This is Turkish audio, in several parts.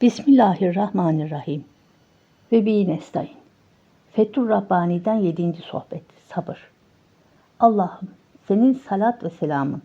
Bismillahirrahmanirrahim. Ve bi nestaîn. Fethur Rabbani'den 7. sohbet. Sabır. Allah'ım senin salat ve selamın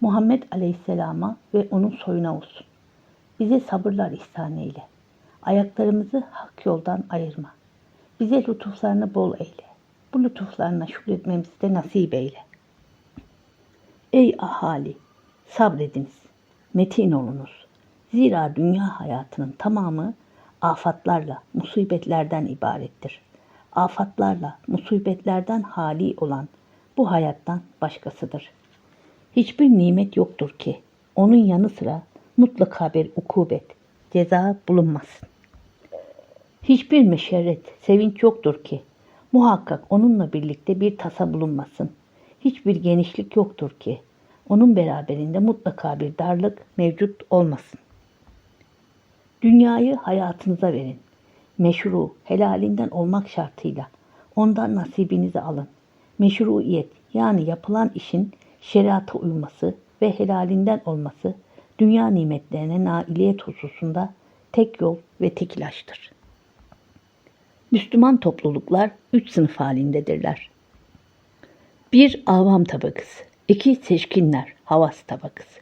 Muhammed Aleyhisselam'a ve onun soyuna olsun. Bize sabırlar ihsan eyle. Ayaklarımızı hak yoldan ayırma. Bize lütuflarını bol eyle. Bu lütuflarına şükretmemizi de nasip eyle. Ey ahali! Sabrediniz. Metin olunuz. Zira dünya hayatının tamamı afatlarla, musibetlerden ibarettir. Afatlarla, musibetlerden hali olan bu hayattan başkasıdır. Hiçbir nimet yoktur ki onun yanı sıra mutlaka bir ukubet, ceza bulunmasın. Hiçbir meşerret, sevinç yoktur ki muhakkak onunla birlikte bir tasa bulunmasın. Hiçbir genişlik yoktur ki onun beraberinde mutlaka bir darlık mevcut olmasın. Dünyayı hayatınıza verin. Meşru, helalinden olmak şartıyla ondan nasibinizi alın. Meşruiyet yani yapılan işin şeriata uyması ve helalinden olması dünya nimetlerine nailiyet hususunda tek yol ve tek ilaçtır. Müslüman topluluklar üç sınıf halindedirler. Bir avam tabakası, iki seçkinler, havas tabakası,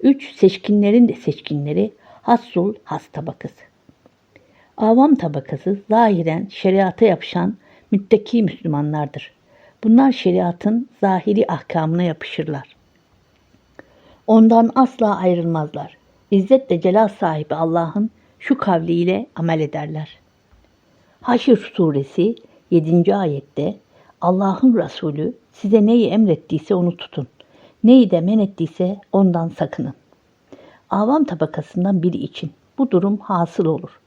üç seçkinlerin de seçkinleri, hassul has tabakası. Avam tabakası zahiren şeriata yapışan müttaki Müslümanlardır. Bunlar şeriatın zahiri ahkamına yapışırlar. Ondan asla ayrılmazlar. İzzet ve celal sahibi Allah'ın şu kavliyle amel ederler. Haşr suresi 7. ayette Allah'ın Resulü size neyi emrettiyse onu tutun. Neyi de men ettiyse ondan sakının. Avam tabakasından biri için bu durum hasıl olur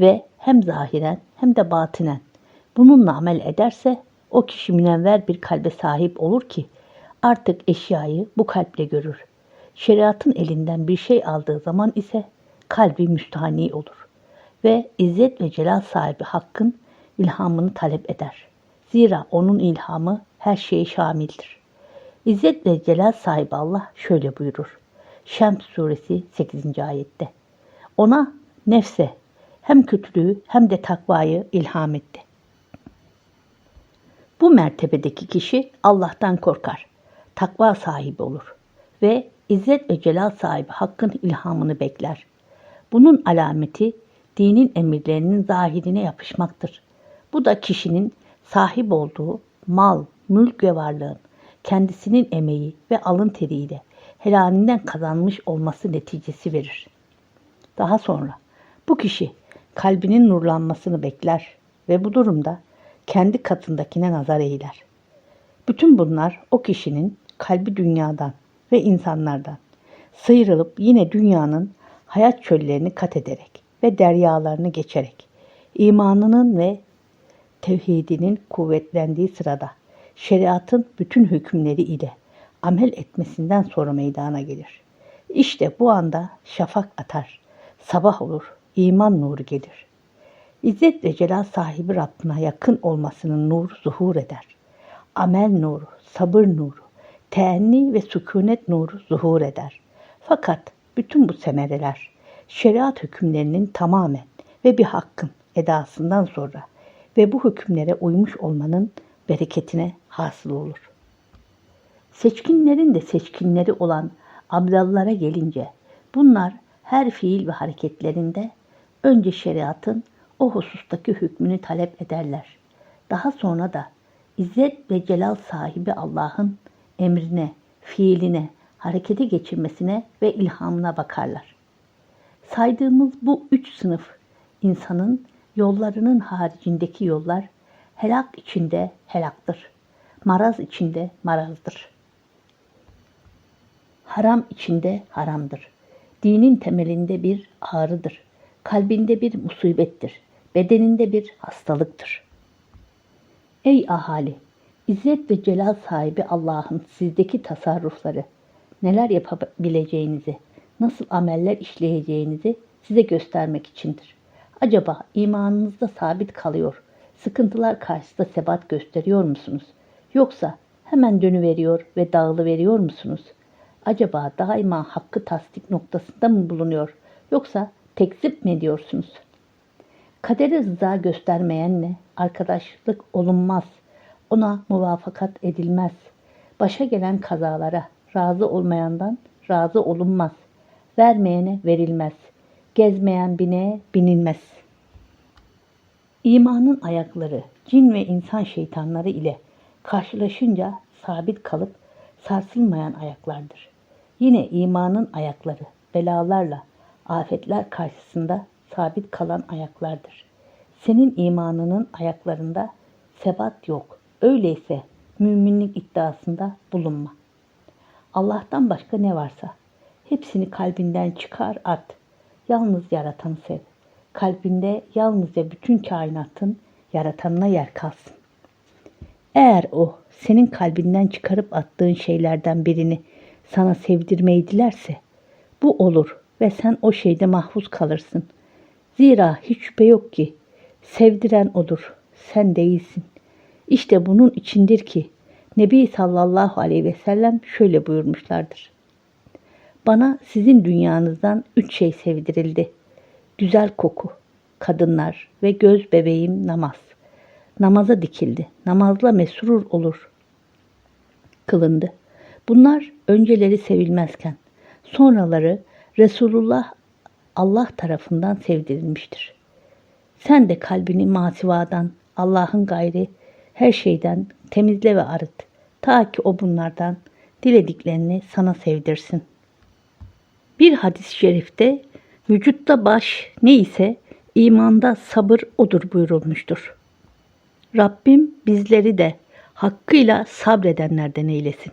ve hem zahiren hem de batinen bununla amel ederse o kişi münevver bir kalbe sahip olur ki artık eşyayı bu kalple görür. Şeriatın elinden bir şey aldığı zaman ise kalbi müstahni olur ve izzet ve celal sahibi hakkın ilhamını talep eder. Zira onun ilhamı her şeye şamildir. İzzet ve celal sahibi Allah şöyle buyurur. Şems suresi 8. ayette. Ona nefse hem kötülüğü hem de takvayı ilham etti. Bu mertebedeki kişi Allah'tan korkar, takva sahibi olur ve izzet ve celal sahibi hakkın ilhamını bekler. Bunun alameti dinin emirlerinin zahirine yapışmaktır. Bu da kişinin sahip olduğu mal, mülk ve varlığın kendisinin emeği ve alın teriyle helalinden kazanmış olması neticesi verir. Daha sonra bu kişi kalbinin nurlanmasını bekler ve bu durumda kendi katındakine nazar eyler. Bütün bunlar o kişinin kalbi dünyadan ve insanlardan sıyrılıp yine dünyanın hayat çöllerini kat ederek ve deryalarını geçerek imanının ve tevhidinin kuvvetlendiği sırada şeriatın bütün hükümleri ile amel etmesinden sonra meydana gelir. İşte bu anda şafak atar, sabah olur, iman nuru gelir. İzzet ve celal sahibi Rabbına yakın olmasının nuru zuhur eder. Amel nuru, sabır nuru, teenni ve sükunet nuru zuhur eder. Fakat bütün bu semereler şeriat hükümlerinin tamamen ve bir hakkın edasından sonra ve bu hükümlere uymuş olmanın bereketine hasıl olur. Seçkinlerin de seçkinleri olan abdallara gelince bunlar her fiil ve hareketlerinde önce şeriatın o husustaki hükmünü talep ederler. Daha sonra da İzzet ve Celal sahibi Allah'ın emrine, fiiline, harekete geçirmesine ve ilhamına bakarlar. Saydığımız bu üç sınıf insanın yollarının haricindeki yollar helak içinde helaktır. Maraz içinde marazdır. Haram içinde haramdır. Dinin temelinde bir ağrıdır. Kalbinde bir musibettir. Bedeninde bir hastalıktır. Ey ahali! İzzet ve celal sahibi Allah'ın sizdeki tasarrufları, neler yapabileceğinizi, nasıl ameller işleyeceğinizi size göstermek içindir. Acaba imanınızda sabit kalıyor, sıkıntılar karşısında sebat gösteriyor musunuz? Yoksa hemen dönüveriyor ve dağılı veriyor musunuz? Acaba daima hakkı tasdik noktasında mı bulunuyor? Yoksa tekzip mi ediyorsunuz? Kadere rıza göstermeyenle arkadaşlık olunmaz. Ona muvafakat edilmez. Başa gelen kazalara razı olmayandan razı olunmaz. Vermeyene verilmez. Gezmeyen bineğe binilmez. İmanın ayakları cin ve insan şeytanları ile karşılaşınca sabit kalıp sarsılmayan ayaklardır. Yine imanın ayakları belalarla, afetler karşısında sabit kalan ayaklardır. Senin imanının ayaklarında sebat yok. Öyleyse müminlik iddiasında bulunma. Allah'tan başka ne varsa hepsini kalbinden çıkar at. Yalnız yaratanı sev. Kalbinde yalnızca bütün kainatın yaratanına yer kalsın. Eğer o senin kalbinden çıkarıp attığın şeylerden birini sana sevdirmeyi dilerse bu olur ve sen o şeyde mahfuz kalırsın. Zira hiç şüphe yok ki sevdiren odur, sen değilsin. İşte bunun içindir ki Nebi sallallahu aleyhi ve sellem şöyle buyurmuşlardır. Bana sizin dünyanızdan üç şey sevdirildi. Güzel koku, kadınlar ve göz bebeğim namaz. Namaza dikildi. Namazla mesrur olur. Kılındı. Bunlar önceleri sevilmezken sonraları Resulullah Allah tarafından sevdirilmiştir. Sen de kalbini masivadan, Allah'ın gayri her şeyden temizle ve arıt. Ta ki o bunlardan dilediklerini sana sevdirsin. Bir hadis-i şerifte vücutta baş ne ise imanda sabır odur buyurulmuştur. Rabbim bizleri de hakkıyla sabredenlerden eylesin.